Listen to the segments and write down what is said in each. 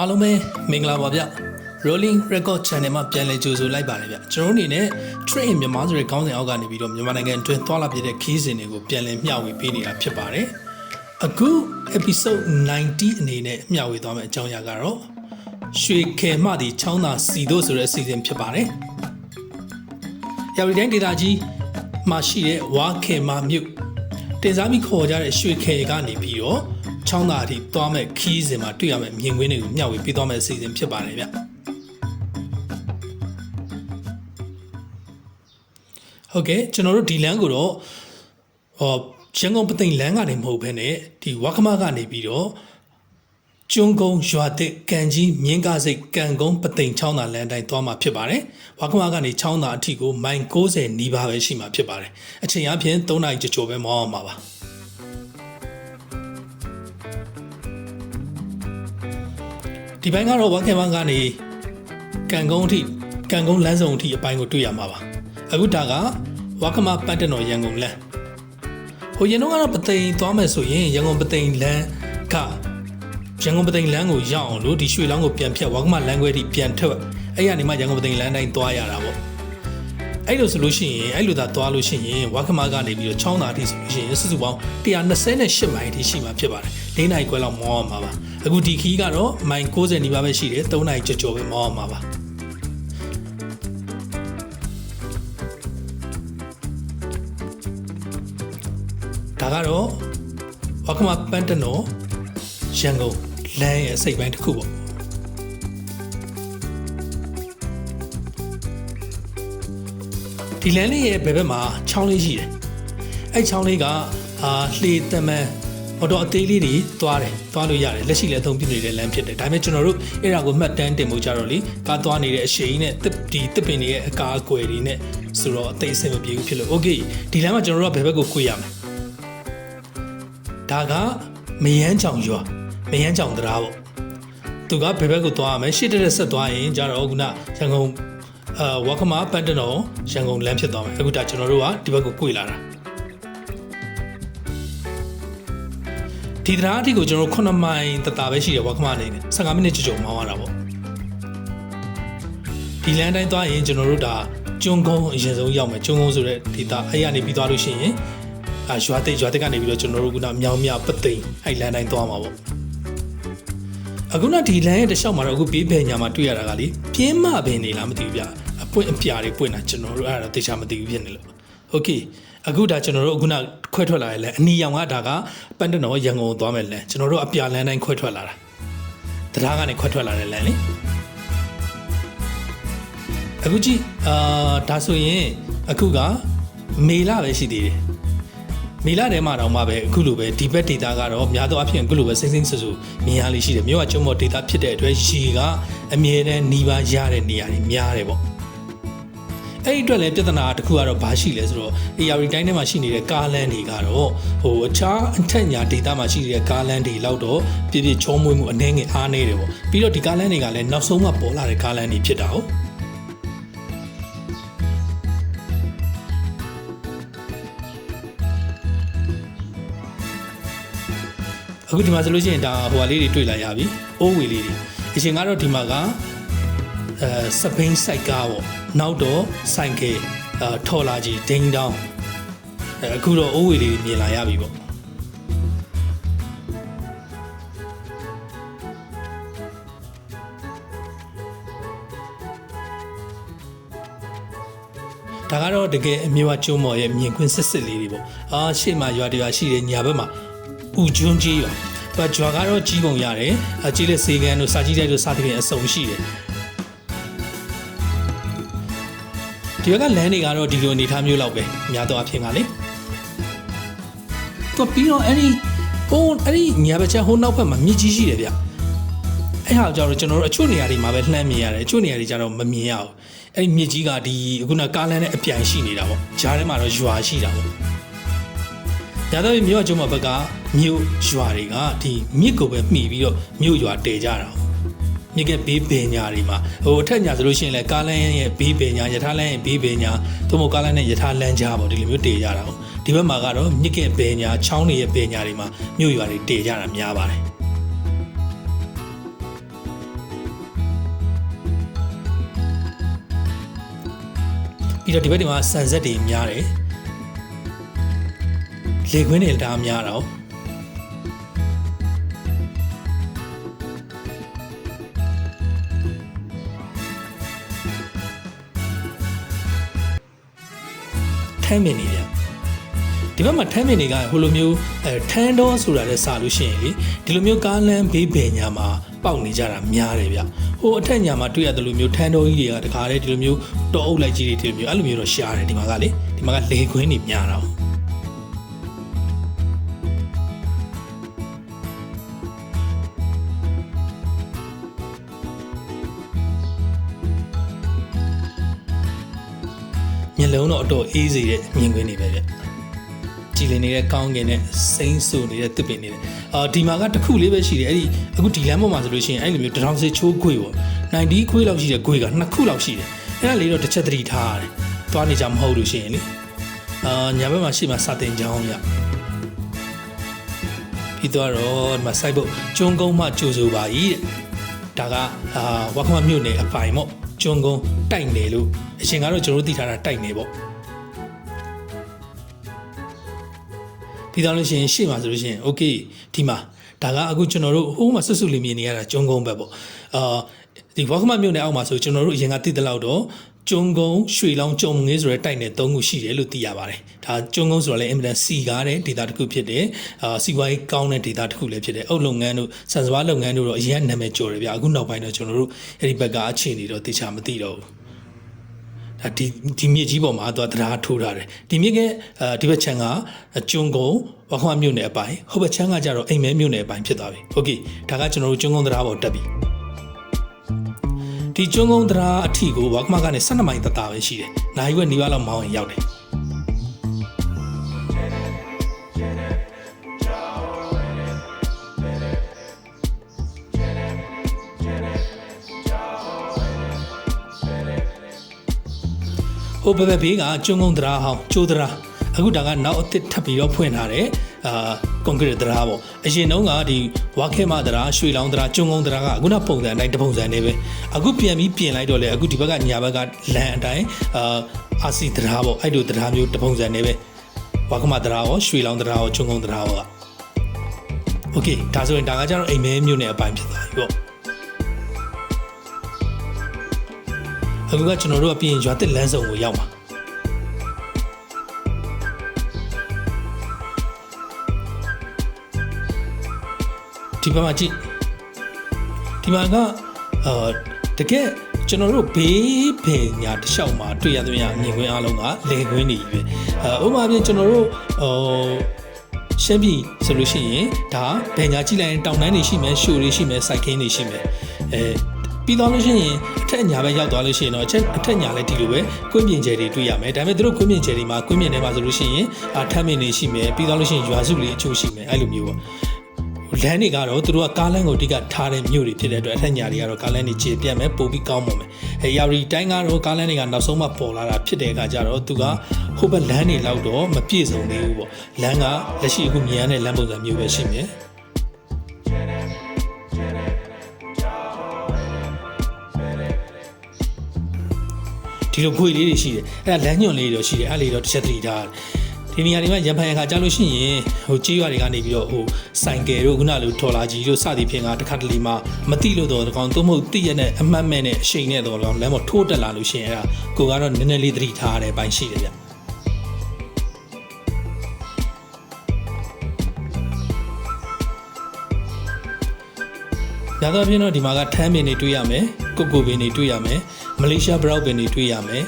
အားလုံးပဲမင်္ဂလာပါဗျ Rolling Record Channel မှာပြန်လည်ကြိုဆိုလိုက်ပါတယ်ဗျကျွန်တော်တို့အနေနဲ့ Train မြန်မာဆိုတဲ့ခေါင်းစဉ်အောက်ကနေပြီးတော့မြန်မာနိုင်ငံအတွင်းသွားလာပြတဲ့ခီးစဉ်တွေကိုပြန်လည်မျှဝေပေးနေတာဖြစ်ပါတယ်အခု episode 90အနေနဲ့မျှဝေသွားမယ့်အကြောင်းအရာကတော့ရွှေခေမှသည်ချောင်းသာစီတို့ဆိုတဲ့အစီအစဉ်ဖြစ်ပါတယ်ရာရီတိုင်းဒေတာကြီးမှာရှိတဲ့ဝါခေမမြို့တင်စားပြီးခေါ်ကြတဲ့ရွှေခေကနေပြီးတော့ ချောင်းသာအထိသွားမဲ့ခီးစဉ်မှာတွေ့ရမယ့်မြင်ကွင်းတွေကိုမျှဝေပေးသွားမယ့်အစီအစဉ်ဖြစ်ပါတယ်ဗျဟုတ်ကဲ့ကျွန်တော်တို့ဒီလမ်းကိုတော့ဟောရန်ကုန်ပသိမ်လမ်းကနေမဟုတ်ဘဲနဲ့ဒီဝါခမကနေပြီးတော့ကျွန်းကုန်းရွာတစ်ကန်ကြီးမြင်းကားစိတ်ကန်ကုန်းပသိမ်ချောင်းသာလမ်းတိုင်းသွားမှာဖြစ်ပါတယ်။ဝါခမကနေချောင်းသာအထိကိုမိုင်60နီးပါးပဲရှိမှာဖြစ်ပါတယ်။အချိန်အပြင်3နာရီကျော်ကျော်ပဲမောင်းအောင်ပါပါ။ ဒီဘက်ကတော့ဝါခင်မကနေကန်ကုန်းအထိကန်ကုန်းလမ်းဆောင်အထိအပိုင်းကိုတွေ့ရမှာပါ။အခုဒါကဝါခမပတ်တနော်ရန်ကုန်လမ်း။ဟိုရင်တော့ကတော့ပသိမ်သွားမယ်ဆိုရင်ရန်ကုန်ပသိမ်လမ်းကရန်ကုန်ပသိမ်လမ်းကိုရောက်အောင်လို့ဒီရွှေလောင်းကိုပြန်ဖြတ်ဝါကမလမ်းခွဲထိပြန်ထွက်အဲ့ရနေမှရန်ကုန်ပသိမ်လမ်းတိုင်းသွားရတာပေါ့ အဲ့လိုဆိုလို့ရှိရင်အဲ့လိုသာသွားလို့ရှိရင်ဝါကမကနေပြီးတော့ချောင်းသာထိဆိုလို့ရှိရင်စုစုပေါင်း128မိုင်ထိရှိမှာဖြစ်ပါတယ်၄နိုင်ခွဲလောက်မောင်းအောင်ပါပါအခုဒီခီးကတော့မိုင်60နီးပါးပဲရှိတယ်3နိုင်ကြော်ကြော်ပဲမောင်းအောင်ပါပါဒါကတော့ဝါကမပန်တနော်ရန်ကုန်လမ်းရဲ့အစိတ်ပိုင်းတစ်ခုပေါ့ ဒီလမ်းလေးရဲ့ဘယ်ဘက်မှာချောင်းလေးရှိတယ်အဲ့ချောင်းလေးကအာလှေတမန်ဟိုတော့အသေးလေးတွေသွားတယ်သွားလို့ရတယ်လက်ရှိလည်းအသုံးပြုနေတဲ့လမ်းဖြစ်တယ်ဒါပေမဲ့ကျွန်တော်တို့အဲ့ဒါကိုမှတ်တမ်းတင်ဖို့ကြတော့လေကားသွားနေတဲ့အရှိန်နဲ့ဒီတစ်ပင်တွေရဲ့အကာအကွယ်တွေနဲ့ဆိုတော့အသိအဆင်မပြေဘူးဖြစ်လို့ okay ဒီလမ်းမှာကျွန်တော်တို့ကဘယ်ဘက်ကိုခွေရမလဲဒါကမယန်းချောင်ရွာမယန်းချောင်တရားပေါ့သူကဘယ်ဘက်ကိုသွားရမလဲရှစ်တက်ဆက်သွားရင်ကြတော့ခုနရန်ကုန် အာဝါခမပန်တနော်ရန်ကုန်လမ်းဖြစ်သွားမယ်အခုဒါကျွန်တော်တို့ကဒီဘက်ကိုကိုလာတာဒီတရားအထိကိုကျွန်တော်တို့9မိုင်တတာပဲရှိတယ်ဝါခမအနေနဲ့15မိနစ်ကြိုကြိုမောင်းရတာပေါ့ဒီလမ်းတိုင်းသွားရင်ကျွန်တော်တို့ဒါကျွန်းကုန်းအရင်ဆုံးရောက်မယ်ကျွန်းကုန်းဆိုတဲ့ဒေတာအဲ့ရနေပြီးသွားလို့ရှိရင်အာရွာတိတ်ရွာတိတ်ကနေပြီးတော့ကျွန်တော်တို့ကမြောင်မြပသိမ်အဲ့လမ်းတိုင်းသွားမှာပေါ့အခုနဒီလမ်းရဲ့တစ်လျှောက်မှာတော့အခုဘေးဘယ်ညာမှာတွေ့ရတာကလေပြင်းမပင်နေလားမသိဘူးဗျအ ပွင့်အပြာတွေပွင့်တာကျွန်တော်တို့အဲ့ဒါတော့သိချာမသိဘူးဖြစ်နေလို့โอเคအခုဒါကျွန်တော်တို့အခုနခွဲထွက်လာရလဲအနီရောင်ကဒါကပန်တနော်ရန်ကုန်ကိုသွားမယ်လမ်းကျွန်တော်တို့အပြာလမ်းတိုင်းခွဲထွက်လာတာတရားကနေခွဲထွက်လာတဲ့လမ်းလေအခုကြည့်အာဒါဆိုရင်အခုကမေလပဲရှိသေးတယ်မေလထဲမှာတော့မှပဲအခုလိုပဲဒီဘက်ဒေတာကတော့များသောအားဖြင့်အခုလိုပဲစိမ့်စိမ့်ဆူဆူမြင်ရလေးရှိတယ်မြို့ကကျုံမော်ဒေတာဖြစ်တဲ့အတွက်ရေကအမြဲတမ်းနီးပါးရတဲ့နေရာတွေများတယ်ပေါ့ အဲ့ဒီအတွက်လည်းပြဿနာတစ်ခုကတော့ဘာရှိလဲဆိုတော့ AR တိုင်းထဲမှာရှိနေတဲ့ကားလမ်းတွေကတော့ဟိုအခြားအထက်ညာဒေတာမှာရှိနေတဲ့ကားလမ်းတွေလောက်တော့ပြည့်ပြည့်ချောမွေးမှုအနှဲငယ်အားနေတယ်ပေါ့ပြီးတော့ဒီကားလမ်းတွေကလည်းနောက်ဆုံးမှပေါ်လာတဲ့ကားလမ်းတွေဖြစ်တာဟုတ်အခုဒီမှာဆိုလို့ရှိရင်ဒါဟိုဟာလေးတွေတွေ့လာရပြီအိုးဝေလေးတွေအရှင်ကတော့ဒီမှာကအဲစပိန်စိုက်ကားပေါ့ နောက်တော့ဆိုင်ကယ်အဲထော်လာကြီးဒိန်းတောင်းအဲအခုတော့အိုးဝေလေးတွေမြင်လာရပြီပေါ့ဒါကတော့တကယ်အမျိုးအကျုံးမော်ရဲ့မြင်ကွင်းစစ်စစ်လေးတွေပေါ့အာရှေ့မှာရွာတရွာရှိတယ်ညာဘက်မှာဥကျွန်းကြီးရွာသူကကြွာကတော့ကြီးပုံရတယ်အကြီးလက်စေကန်တို့စာကြီးတိုက်တို့စာတိပြင်အစုံရှိတယ် ဒီဘက်ကလမ်းတွေကတော့ဒီလိုအနေထားမျိုးလောက်ပဲအများတော့အဖြစ်ကလေသူပြီးတော့အဲ့ဒီဟိုအဲ့ဒီညာဘက်ချက်ဟိုနောက်ဘက်မှာမြစ်ကြီးရှိတယ်ဗျအဲ့ဟာကြောင့်ကျွန်တော်တို့အချို့နေရာတွေမှာပဲလှမ်းမြင်ရတယ်အချို့နေရာတွေကျတော့မမြင်ရဘူးအဲ့ဒီမြစ်ကြီးကဒီခုနကားလမ်းနဲ့အပြိုင်ရှိနေတာပေါ့ဂျားထဲမှာတော့ရွာရှိတာပေါ့ရတော့မြို့ကျုံမဘက်ကမြို့ရွာတွေကဒီမြစ်ကိုပဲမှီပြီးတော့မြို့ရွာတည်ကြတာ မြကဘေးပင်ညာတွေမှာဟိုအထက်ညာဆိုလို့ရှိရင်လည်းကားလန်းရဲ့ဘေးပင်ညာယထာလန်းရဲ့ဘေးပင်ညာသို့မဟုတ်ကားလန်းနဲ့ယထာလန်းကြားပေါ့ဒီလိုမျိုးတည်ကြတာပေါ့ဒီဘက်မှာကတော့မြကပင်ညာချောင်းတွေရဲ့ပင်ညာတွေမှာမြို့ရွာတွေတည်ကြတာများပါတယ်ပြီးတော့ဒီဘက်ဒီမှာဆန်ဆက်တွေများတယ်လေခွင်းတွေဒါများတော့ ထိုင်းမင်းနေဗျဒီဘက်မှာထမ်းမင်တွေကဟိုလိုမျိုးအဲထန်းတော်ဆိုတာလည်းစာလို့ရှိရင်လေဒီလိုမျိုးကားလမ်းဘေးပင်ညာမှာပေါက်နေကြတာများတယ်ဗျဟိုအထက်ညာမှာတွေ့ရတယ်လို့မျိုးထန်းတော်ကြီးတွေကတခါတည်းဒီလိုမျိုးတောအုပ်လိုက်ကြီးတွေဒီလိုမျိုးအဲ့လိုမျိုးတော့ရှားတယ်ဒီမှာကလေဒီမှာကလေခွင်းတွေများတော့ တော့အတော့အေးစေတဲ့မြင်ကွင်းတွေပဲဗျကြည်လင်နေတဲ့ကောင်းကင်နဲ့စိမ့်ဆူနေတဲ့တစ်ပင်နေတဲ့အာဒီမှာကတစ်ခုလေးပဲရှိတယ်အဲ့ဒီအခုဒီလမ်းပေါ်မှာဆိုလို့ရှိရင်အဲ့လိုမျိုးတထောင်စစ်ချိုးခွေပေါ့90ခွေလောက်ရှိတဲ့ခွေကနှစ်ခုလောက်ရှိတယ်အဲ့ဒါလေးတော့တစ်ချက်သတိထားရတယ်သွားနေကြမဟုတ်လို့ရှိရင်လေအာညာဘက်မှာရှိမှစာတင်ကြောင်းရပြီးတော့ဒီမှာစိုက်ဖို့ကျွန်းကုန်းမှကြိုဆိုပါ၏တဲ့ဒါကအာဝါခမမြို့နယ်အပိုင်ပေါ့ကျွန်းကုန်းတိုက်နယ်လို့အရှင်ကတော့ကျွန်တော်တို့သိထားတာတိုက်နယ်ပေါ့ ပြီးတော့လို့ရှိရင်ရှေ့မှာဆိုလို့ရှိရင် okay ဒီမှာဒါကအခုကျွန်တော်တို့ဟိုးမှာဆွတ်ဆွတ်လေးမြင်နေရတာကျွန်းကုန်းဘက်ပေါ့အာဒီဝါခမမြို့နယ်အောက်မှာဆိုကျွန်တော်တို့အရင်ကသိတဲ့လောက်တော့ကျွန်းကုန်းရွှေလောင်းကြုံငေးဆိုတဲ့တိုက်နယ်၃ခုရှိတယ်လို့သိရပါတယ်။ဒါကျွန်းကုန်းဆိုတော့လည်းအင်မတန်စီကားတဲ့ဒေသတစ်ခုဖြစ်တယ်။အာစီဝိုင်းကောင်းတဲ့ဒေသတစ်ခုလည်းဖြစ်တယ်။အုပ်လုပ်ငန်းတို့ဆန်စပါးလုပ်ငန်းတို့တော့အရင်ကနာမည်ကျော်တယ်ဗျ။အခုနောက်ပိုင်းတော့ကျွန်တော်တို့အဲ့ဒီဘက်ကအခြေအနေတော့သိချာမသိတော့ဘူး။ ဒါဒီဒီမြစ်ကြီးပေါ်မှာသွားတရားထိုးထားတယ်ဒီမြစ်ကအဲဒီဘက်ချမ်းကကျွန်းကုန်းဝခွမြို့နယ်အပိုင်းဟိုဘက်ချမ်းကကျတော့အိမ်မဲမြို့နယ်အပိုင်းဖြစ်သွားပြီโอเคဒါကကျွန်တော်တို့ကျွန်းကုန်းတရားပေါ်တက်ပြီဒီကျွန်းကုန်းတရားအထီကိုဝါကမကနေ12မိုင်တတပဲရှိတယ်နိုင်ဝက်နီးပါးလောက်မောင်းရင်ရောက်တယ် ဟိုဘဘဘေးကကျွန်းကုန်းတရားဟောင်းကျိုးတရားအခုဒါကနောက်အစ်စ်ထပ်ပြီးတော့ဖွင့်ထားတယ်အာကွန်ကရစ်တရားပေါ့အရင်တုန်းကဒီဝါခဲမတရားရွှေလောင်းတရားကျွန်းကုန်းတရားကအခုနောက်ပုံစံအတိုင်းတပုံစံနေပဲအခုပြန်ပြီးပြင်လိုက်တော့လေအခုဒီဘက်ကညာဘက်ကလန်အတိုင်းအာအာစီတရားပေါ့အဲ့လိုတရားမျိုးတပုံစံနေပဲဝါခမတရားရောရွှေလောင်းတရားရောကျွန်းကုန်းတရားရောကโอเคဒါဆိုရင်ဒါကကျတော့အိမ်မဲမျိုးနဲ့အပိုင်းဖြစ်သွားပြီပေါ့ အခုကကျွန်တော်တို့ကပြင်ရွာတက်လမ်းစုံကိုရောက်မှာဒီဘက်မှာကြည့်ဒီမှာကအာတကယ်ကျွန်တော်တို့ဘေးပင်ညာတစ်လျှောက်မှာတွေ့ရသွင်းရမြင်ကွင်းအားလုံးကလေကွင်းတွေကြီးပဲအဲဥပမာပြင်ကျွန်တော်တို့ဟိုရှမ်းပြည်ဆိုလို့ရှိရင်ဒါဗန်ညာကြည့်လိုက်ရင်တောင်တန်းတွေရှိမယ်ရှိုတွေရှိမယ်စိုက်ခင်းတွေရှိမယ်အဲ ပြီးသွားလို့ရှိရင်အထက်ညာပဲရောက်သွားလို့ရှိရင်တော့အချက်အထက်ညာလည်းဒီလိုပဲကွင်းပြင်ကျယ်တွေတွေ့ရမယ်ဒါပေမဲ့တို့ကွင်းပြင်ကျယ်တွေမှာကွင်းပြင်ထဲမှာဆိုလို့ရှိရင်အထက်မြင်တွေရှိမယ်ပြီးသွားလို့ရှိရင်ရွာစုလေးအချို့ရှိမယ်အဲ့လိုမျိုးပေါ့လမ်းတွေကတော့သူတို့ကကားလမ်းကိုအဓိကထားတဲ့မြို့တွေဖြစ်တဲ့အတွက်အထက်ညာတွေကတော့ကားလမ်းတွေခြေပြတ်မယ်ပို့ပြီးကောင်းပါမယ်။အဲယာရီတိုင်းကတော့ကားလမ်းတွေကနောက်ဆုံးမှပေါ်လာတာဖြစ်တဲ့အခါကျတော့သူကဟိုဘက်လမ်းတွေလောက်တော့မပြည့်စုံသေးဘူးပေါ့။လမ်းကလက်ရှိအခုမြင်ရတဲ့လမ်းပုံစံမျိုးပဲရှိမယ်။ ဒီလိုခွေလေးတွေရှိတယ်အဲ့ဒါလမ်းညွန်လေးတွေတော့ရှိတယ်အဲ့လေးတော့တစ်ချက်သတိထားဒီနေရာတွေမှာရံဖန်ရခါကြားလို့ရှိရင်ဟိုကြေးရွာတွေကနေပြီးတော့ဟိုဆိုင်ကယ်တို့ခုနလိုထော်လာကြီးတို့စသည်ဖြင့်ကတခါတလေမှာမတိလို့တော့တကောင်သို့မဟုတ်တိရတဲ့အမှတ်မဲ့နဲ့အရှိန်နဲ့တော့လမ်းပေါ်ထိုးတက်လာလို့ရှိရင်အဲ့ဒါကိုကတော့နည်းနည်းလေးသတိထားရတဲ့ဘိုင်းရှိတယ်ဗျရတော့ပြင်းတော့ဒီမှာကထမ်းပင်တွေတွေ့ရမယ်ကုတ်ကိုပင်တွေတွေ့ရမယ် မလေးရှားဘရောက်ပင်တွေတွေ့ရမယ်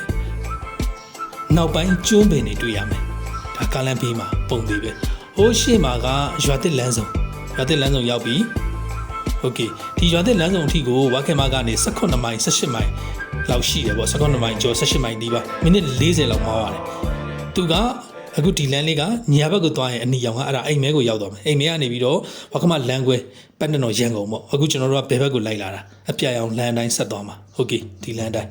။နောက်ပိုင်းကျွန်းပင်တွေတွေ့ရမယ်။ဒါကာလန်ဘေးမှာပုံသေးပဲ။ဟိုးရှေ့မှာကရွာသစ်လမ်းစုံရွာသစ်လမ်းစုံရောက်ပြီ။ Okay ဒီရွာသစ်လမ်းစုံအထိကိုဝါခင်မကနေ18မိုင်18မိုင်လောက်ရှိတယ်ပေါ့18မိုင်ကျော်18မိုင်ဒီပါမိနစ်40လောက်မှာပါတယ်။သူက အခုဒီလမ်းလေးကညာဘက်ကိုသွားရင်အနီရောင်ကအဲ့ဒါအိမ်မဲကိုရောက်သွားမယ်အိမ်မဲကနေပြီးတော့ဝါခမလမ်းခွဲပတ်တနော်ရန်ကုန်ပေါ့အခုကျွန်တော်တို့ကဘယ်ဘက်ကိုလိုက်လာတာအပြရောင်လမ်းတိုင်းဆက်သွားမှာဟုတ်ကဲ့ဒီလမ်းတိုင်း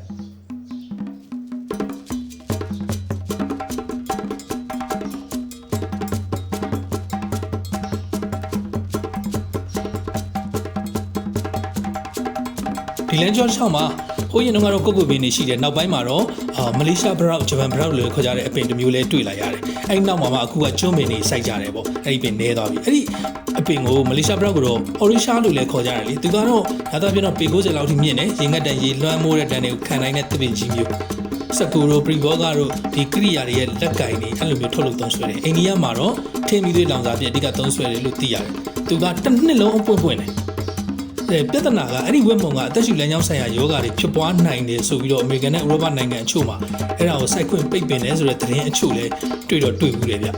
ဒီလမ်းကျော်ချောင်းမှာ ဟိုရင်တော့ကတော့ကုတ်ကုတ်ပင်နေရှိတယ်နောက်ပိုင်းမှာတော့အာမလေးရှားဘရောက်ဂျပန်ဘရောက်လို့ခေါ်ကြတဲ့အပင်တစ်မျိုးလဲတွေ့လာရတယ်အဲ့ဒီနောက်မှာမှအခုကကျွန်းပင်နေစိုက်ကြတယ်ပေါ့အဲ့ဒီပင်နေသွားပြီအဲ့ဒီအပင်ကိုမလေးရှားဘရောက်ကတော့အော်ရီရှာလို့လဲခေါ်ကြတယ်လေသူကတော့ဒါတော့ပြောတော့ပေ90လောက်ထိမြင့်တယ်ရေငတ်တန်ရေလွှမ်းမိုးတဲ့တန်တွေကိုခံနိုင်တဲ့သစ်ပင်ကြီးမျိုးစကူရိုပရီဘောဂါတို့ဒီကရိယာတွေရဲ့လက်ကင်တွေအဲ့လိုမျိုးထုတ်လုပ်သုံးဆွဲတယ်အိန္ဒိယမှာတော့ထင်းမီသွေးလောင်စာပြည့်အဓိကသုံးဆွဲတယ်လို့သိရတယ်သူကတစ်နှစ်လုံးအပွင့်ပွင့်တယ်အဲ ပြဿနာကအဲ့ဒီဝက်မုံကအသက်ရှူလမ်းကြောင်းဆိုင်ရာယောဂါတွေဖြစ်ပွားနိုင်တယ်ဆိုပြီးတော့အမေရိကန်နဲ့ဥရောပနိုင်ငံအချို့မှာအဲ့ဒါကိုစိုက်ခွင့်ပိတ်ပင်တယ်ဆိုတဲ့သတင်းအချို့လည်းတွေ့တော့တွေ့ဘူးလေဗျ။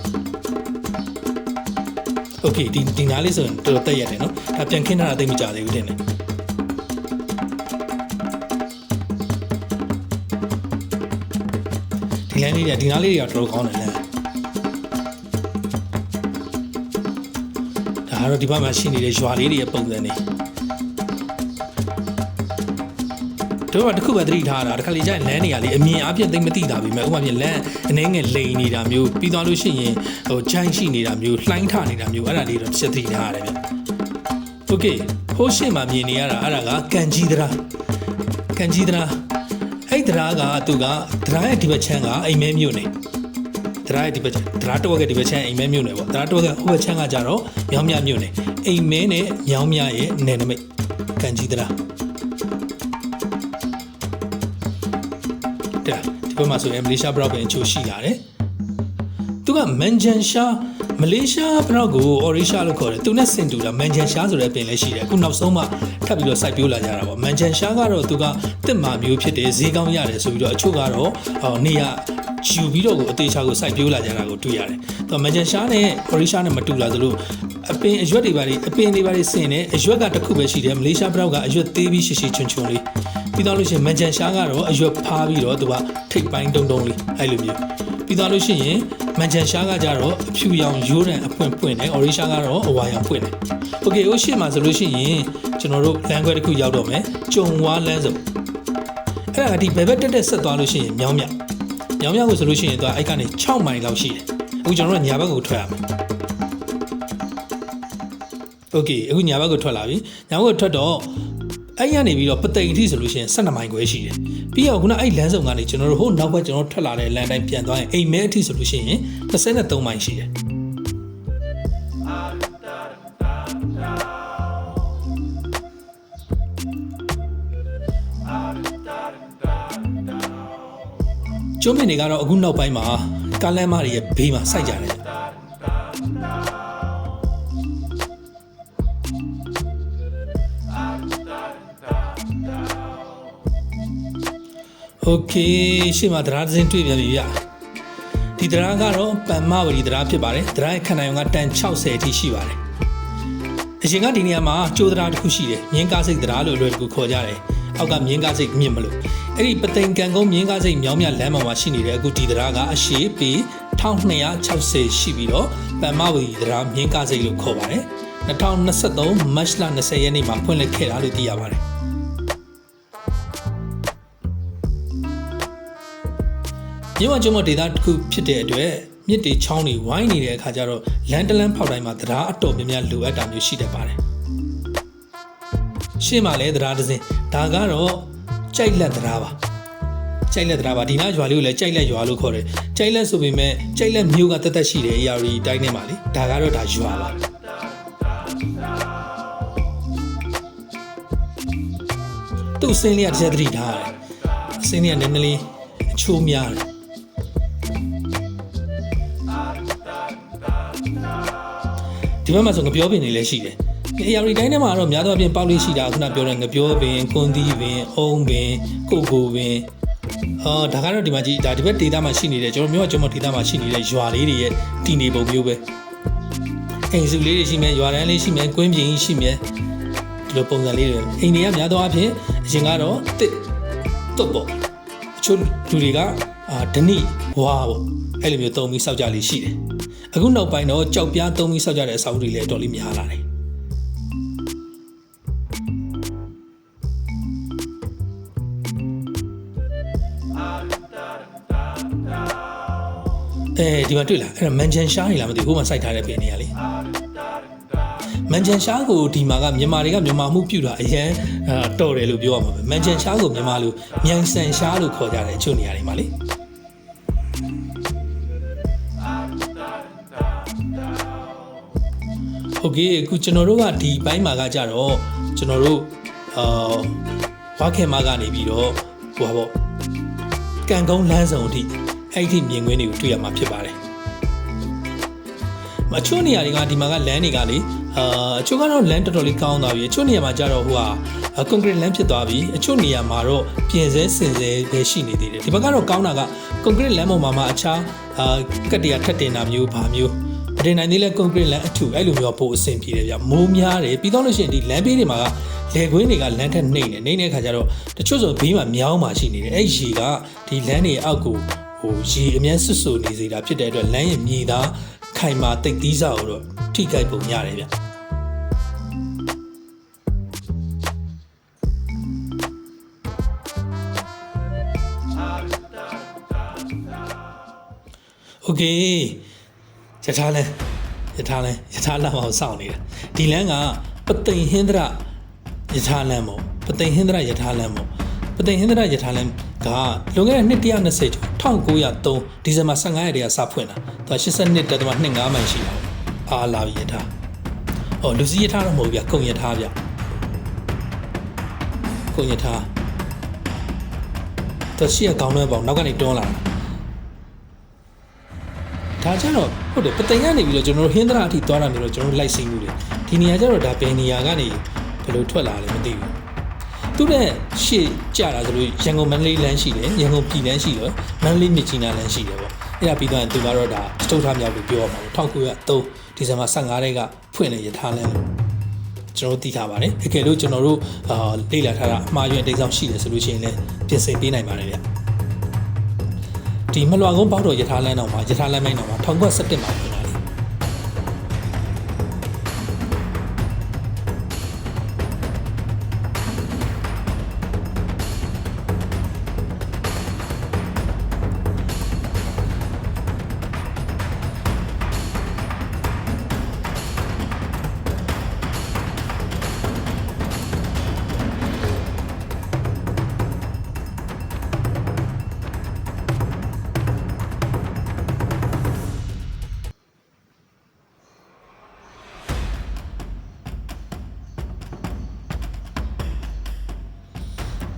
Okay ဒီဒီနားလေးဆိုရင်တော်တော်တက်ရတယ်နော်။ဒါပြန်ခင်းထားတာသိမကြသေးဘူးတင်တယ်။ဒီလမ်းလေးတွေဒီနားလေးတွေကတော်တော်ကောင်းတယ်လေဒါကတော့ဒီဘက်မှာရှိနေတဲ့ရွာလေးတွေရဲ့ပုံစံတွေ တို့ကတခုပဲသတိထားတာတခါလေကျရင်လမ်းတွေကလေအမြင်အပြည့်သိမ့်မသိတာပဲဥပမာပြလမ်းအနေငယ်လိန်နေတာမျိုးပြီးသွားလို့ရှိရင်ဟိုဂျိုင်းရှိနေတာမျိုးလှိုင်းထနေတာမျိုးအဲ့ဒါလေးတော့တစ်ချက်သတိထားရတယ်ဗျ။ Okay ဟိုးရှေ့မှာမြင်နေရတာအဲ့ဒါကကန်ကြီးသရားကန်ကြီးသရားအဲ့သရားကသူကသရားရဲ့ဒီဘက်ချမ်းကအိမ်မဲမြို့နေသရားရဲ့ဒီဘက်သရားတော့ကဒီဘက်ချမ်းအိမ်မဲမြို့နေပေါ့သရားတော့ကဟိုဘက်ချမ်းကကြတော့မြောင်းမြမြို့နေအိမ်မဲနဲ့မြောင်းမြရဲ့နယ်နိမိတ်ကန်ကြီးသရား တဲ့ဒီဘက်မှာဆိုရင်မလေးရှားဘရောက်ပင်အချို့ရှိလာတယ်သူကမန်ဂျန်ရှာမလေးရှားဘရောက်ကိုအော်ရီရှာလို့ခေါ်တယ်သူနဲ့စင်တူတာမန်ဂျန်ရှာဆိုတဲ့ပင်လည်းရှိတယ်အခုနောက်ဆုံးမှထပ်ပြီးတော့စိုက်ပျိုးလာကြတာပေါ့မန်ဂျန်ရှာကတော့သူကတစ်မာမျိုးဖြစ်တယ်ဈေးကောင်းရတယ်ဆိုပြီးတော့အချို့ကတော့ဟောနေရဂျူပြီးတော့ကိုအသေးချာကိုစိုက်ပျိုးလာကြတာကိုတွေ့ရတယ်။သူကမန်ဂျန်ရှာနဲ့အော်ရီရှာနဲ့မတူလာသလိုအပင်အရွက်တွေပါလေအပင်တွေပါလေဆင်တယ်အရွက်ကတစ်ခုပဲရှိတယ်မလေးရှားဘရောက်ကအရွက်သေးပြီးရှိရှိချွန်ချွန်လေး ပြီးတော့လို့ရှိရင်မန်ဂျန်ရှာကတော့အရွက်ဖားပြီးတော့သူကထိတ်ပိုင်းတုံတုံလေးအဲ့လိုမျိုးပြီးတော့လို့ရှိရင်မန်ဂျန်ရှာကကြတော့အဖြူရောင်ရိုးတန်အပွင့်ပွင့်တယ်အော်ရီရှာကတော့အဝါရောင်ပွင့်တယ်โอเคဟိုရှေ့မှာဆိုလို့ရှိရင်ကျွန်တော်တို့လမ်းခွဲတစ်ခုရောက်တော့မယ်ကျုံဝါလမ်းစုံအဲ့ဒါကဒီဘယ်ဘက်တက်တက်ဆက်သွားလို့ရှိရင်မြောင်းမြမြောင်းမြကိုဆိုလို့ရှိရင်သူကအဲ့ကနေ6မိုင်လောက်ရှိတယ်အခုကျွန်တော်တို့ညာဘက်ကိုထွက်ရမယ်โอเคအခုညာဘက်ကိုထွက်လာပြီညာဘက်ကိုထွက်တော့ အဲ့ရနေပြီးတော့ပသိမ်အထိဆိုလို့ရှိရင်12မိုင်ခွဲရှိတယ်ပြီးတော့ခုနအဲ့လမ်းစုံကနေကျွန်တော်တို့ဟိုနောက်ဘက်ကျွန်တော်ထွက်လာတဲ့လမ်းတိုင်းပြန်သွားရင်အိမ်မဲအထိဆိုလို့ရှိရင်23မိုင်ရှိတယ်ကျွန်းပင်တွေကတော့အခုနောက်ပိုင်းမှာကားလမ်းမတွေရဲ့ဘေးမှာစိုက်ကြတယ် โอเคရှေ့မှာတရားတစ်စင်းတွေ့ပြန်ပြီဗျဒီတရားကတော့ပန်မဝရီတရားဖြစ်ပါတယ်တရားရဲ့ခန္ဓာယုံကတန်60အထိရှိပါတယ်အရင်ကဒီနေရာမှာကျိုးတရားတစ်ခုရှိတယ်မြင်းကားစိတ်တရားလို့အလွယ်တကူခေါ်ကြတယ်အောက်ကမြင်းကားစိတ်မြင့်မလို့အဲ့ဒီပသိမ်ကံကုန်းမြင်းကားစိတ်မြောင်းမြလမ်းမှာမှာရှိနေတဲ့အခုဒီတရားကအရှိပေ1260ရှိပြီးတော့ပန်မဝရီတရားမြင်းကားစိတ်လို့ခေါ်ပါတယ်2023မတ်လ20ရက်နေ့မှာဖွင့်လှစ်ခဲ့တာလို့သိရပါတယ် မြဝကျွန်းမဒေတာတစ်ခုဖြစ်တဲ့အတွက်မြစ်တွေချောင်းတွေဝိုင်းနေတဲ့အခါကျတော့လန်တလန်ဖောက်တိုင်းမှာတရားအတော်များများလိုအပ်တာမျိုးရှိတတ်ပါတယ်ရှေ့မှာလည်းတရားတစ်စင်းဒါကတော့ကြိုက်လက်တရားပါကြိုက်လက်တရားပါဒီနားရွာလေးကိုလည်းကြိုက်လက်ရွာလို့ခေါ်တယ်ကြိုက်လက်ဆိုပေမဲ့ကြိုက်လက်မျိုးကတက်တက်ရှိတယ်အရာရီတိုင်းထဲမှာလေဒါကတော့ဒါရွာပါသူ့စင်းလေးကတစ်ချက်သတိထားတယ်အစင်းလေးကနည်းနည်းလေးအချိုးများတယ် ဒီဘက်မှာဆိုငပြောပင်တွေလည်းရှိတယ်။အရာရီတိုင်းထဲမှာတော့များသောအားဖြင့်ပေါက်လေးရှိတာခုနပြောတဲ့ငပြောပင်၊ကွန်သီးပင်၊အုံးပင်၊ကိုကိုပင်အော်ဒါကတော့ဒီမှာကြည့်ဒါဒီဘက်ဒေတာမှာရှိနေတဲ့ကျွန်တော်မျိုးကကျွန်တော်ဒေတာမှာရှိနေတဲ့ရွာလေးတွေရဲ့တည်နေပုံမျိုးပဲ။အိမ်စုလေးတွေရှိမယ်၊ရွာတန်းလေးရှိမယ်၊ကွင်းပြင်ကြီးရှိမယ်ဒီလိုပုံစံလေးတွေအိမ်တွေကများသောအားဖြင့်အရင်ကတော့တစ်တုတ်ပေါ့အချို့လူတွေကအာဒနိဝါပေါ့အဲ့လိုမျိုးတုံပြီးစောက်ကြလေးရှိတယ်။ အခုနောက်ပိုင်းတော့ကြောက်ပြားသုံးပြီးစောက်ကြတဲ့အစာအုပ်တွေလည်းအတော်လေးများလာတယ်အဲဒီမှာတွေ့လားအဲ့ဒါမန်ဂျန်ရှားနေလားမသိဘူးဟိုမှာစိုက်ထားတဲ့ပင်တွေကလေမမန်ချန်ရှားကိုဒီမှာကမြန်မာတွေကမြန်မာမှုပြုတာအရန်အာတော်တယ်လို့ပြောရမှာပဲမန်ချန်ရှားကိုမြန်မာလိုမြန်ဆန်ရှားလို့ခေါ်ကြတယ်အချို့နေရာတွေမှာလေ โอเคအခုကျွန်တော်တို့ကဒီဘိုင်းမှာကကြတော့ကျွန်တော်တို့အာဝါခင်မကနေပြီးတော့ဟိုပါပေါ့ကံကုန်းလမ်းဆောင်အထိအဲ့ဒီမြင်ကွင်းတွေကိုတွေ့ရမှာဖြစ်ပါတယ်မချို့နေရာတွေကဒီမှာကလမ်းတွေကလေအာအချို့ကတော့လမ်းတော်တော်လေးကောင်းသွားပြီအချို့နေရာမှာကျတော့ဟိုဟာကွန်ကရစ်လမ်းဖြစ်သွားပြီအချို့နေရာမှာတော့ပြင်ဆဲစင်ဆဲပဲရှိနေသေးတယ်ဒီဘက်ကတော့ကောင်းတာကကွန်ကရစ်လမ်းပေါ်မှာမှအခြားအာကတ်တရထက်တင်တာမျိုးဘာမျိုး မတင်နိုင်သေးလဲကွန်ကရစ်လမ်းအထူအဲ့လိုမျိုးပို့အဆင်ပြေတယ်ဗျမိုးများတယ်ပြီးတော့လို့ရှိရင်ဒီလမ်းဘေးတွေမှာကလေကွင်းတွေကလမ်းထက်နှိမ့်နေနှိမ့်တဲ့ခါကျတော့တချို့ဆိုဘေးမှာမြောင်းမှရှိနေတယ်အဲ့ရေကဒီလမ်းတွေအောက်ကိုဟိုရေအမြဲဆွတ်ဆူနေစေတာဖြစ်တဲ့အတွက်လမ်းရဲ့မြေသားခိုင်မာတိတ်သီးစားကိုတော့ထိခိုက်ပုံရတယ်ဗျ โอเค ယထာလန်းယထာလန်းယထာလန်းအောင်စောင့်နေတာဒီလန်းကပသိမ်ဟင်္ဒရယထာလန်းပေါ့ပသိမ်ဟင်္ဒရယထာလန်းပေါ့ပသိမ်ဟင်္ဒရယထာလန်းကလွန်ခဲ့တဲ့နှစ်120ကျော်1903ဒီဇင်ဘာ15ရက်တည်းကစဖွင့်တာသူ82တက်တမ25မိုင်ရှိတာပေါ့အာလာပြီယထာဟောလူစီယထာတော့မဟုတ်ဗျကုံယထာဗျကုံယထာသူရှိရကောင်းလွဲပေါ့နောက်ကနေတွန်းလာတာ ဒါကျတော့ဟုတ်တယ်ပသိမ်ကနေပြီးတော့ကျွန်တော်တို့ဟင်းသရအထိသွားတာမျိုးတော့ကျွန်တော်တို့လိုက်စီးမှုတယ်ဒီနေရာကျတော့ဒါဘယ်နေရာကနေဘယ်လိုထွက်လာလဲမသိဘူးသူနဲ့ရှေ့ကြတာဆိုလို့ရန်ကုန်မန္တလေးလမ်းရှိတယ်ရန်ကုန်ပြည်လမ်းရှိတယ်မန္တလေးမြစ်ကြီးနားလမ်းရှိတယ်ပေါ့အဲ့ဒါပြီးတော့သူကတော့ဒါစတုထမြောက်လို့ပြောရမှာပေါ့1903ဒီဇင်ဘာ15ရက်ကဖွင့်နေရထားလမ်းလို့ကျွန်တော်တို့သိထားပါတယ်တကယ်လို့ကျွန်တော်တို့အာလေ့လာထားတာအမှားယွင်းအတိတ်ဆောင်ရှိတယ်ဆိုလို့ရှိရင်လည်းပြင်ဆင်ပေးနိုင်ပါတယ်ဗျ ဒီမလွာကုန်းပေါက်တော်ယထာလန်းတော်မှာယထာလန်းမိုင်းတော်မှာ1917မှာ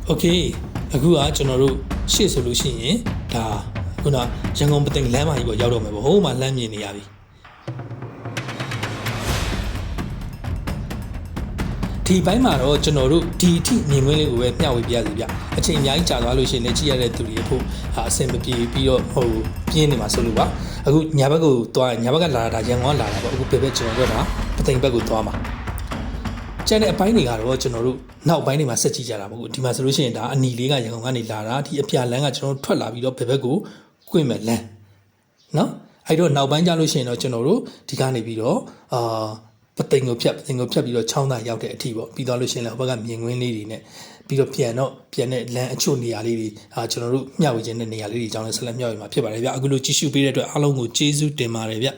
โอเคအခုကကျွန်တော်တို့ရှေ့ဆိုလို့ရှိရင်ဒါခုနရန်ကုန်ပသိမ်လမ်းမကြီးပေါ်ရောက်တော့မယ်ပေါ့ဟိုမှာလမ်းမြင်နေရပြီဒီဘိုင်းမှာတော့ကျွန်တော်တို့ဒီအထိမြင်ကွင်းလေးကိုပဲမျှဝေပြရစီဗျအချိန်အများကြီးကြာသွားလို့ရှိရင်လည်းကြည့်ရတဲ့သူတွေဖို့ဟာအဆင်မပြေပြီးတော့ဟိုပြင်းနေမှာဆိုလို့ပါအခုညာဘက်ကိုသွားညာဘက်ကလာတာရန်ကုန်ကလာတာပေါ့အခုပြပြကျွန်တော်တို့ကပသိမ်ဘက်ကိုသွားမှာ ကျန်တဲ့အပိုင်းတွေကတော့ကျွန်တော်တို့နောက်ပိုင်းတွေမှာဆက်ကြည့်ကြတာပေါ့ဒီမှာဆိုလို့ရှိရင်ဒါအနီလေးကရန်ကုန်ကနေလာတာဒီအပြာလန်းကကျွန်တော်တို့ထွက်လာပြီးတော့ဘယ်ဘက်ကိုကွင့်မဲ့လန်းနော်အဲ့တော့နောက်ပိုင်းကြလို့ရှိရင်တော့ကျွန်တော်တို့ဒီကနေပြီးတော့အာပသိမ်ကိုဖြတ်ပသိမ်ကိုဖြတ်ပြီးတော့ချောင်းသားရောက်တဲ့အထိပေါ့ပြီးသွားလို့ရှိရင်လည်းဟိုဘက်ကမြင်ကွင်းလေးတွေနဲ့ပြီးတော့ပြန်တော့ပြန်တဲ့လမ်းအချို့နေရာလေးတွေအာကျွန်တော်တို့မျှဝေခြင်းတဲ့နေရာလေးတွေအကြောင်းလည်းဆက်လက်မျှဝေမှာဖြစ်ပါတယ်ဗျအခုလိုကြည့်ရှုပေးတဲ့အတွက်အားလုံးကိုကျေးဇူးတင်ပါတယ်ဗျ